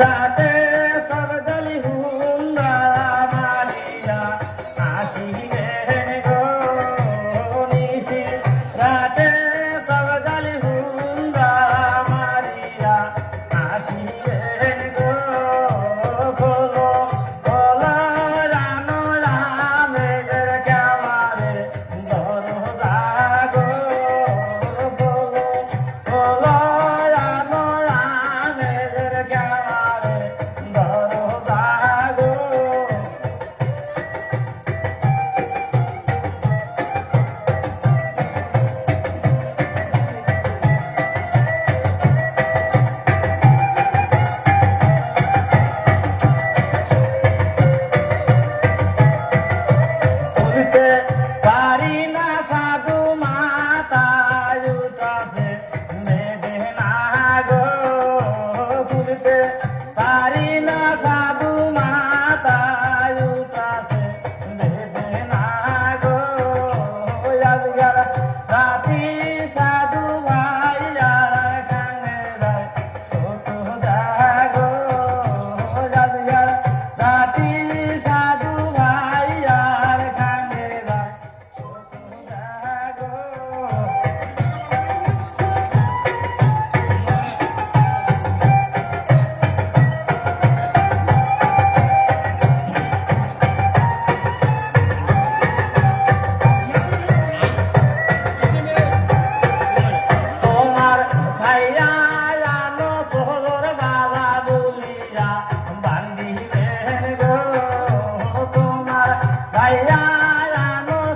রাতে সরদলি Honda Maria আসিবেন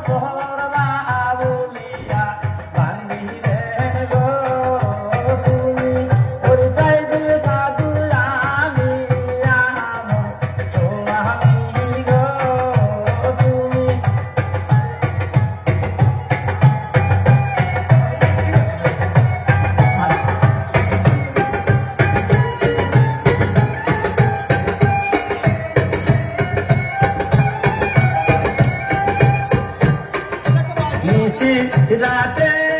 to রাতে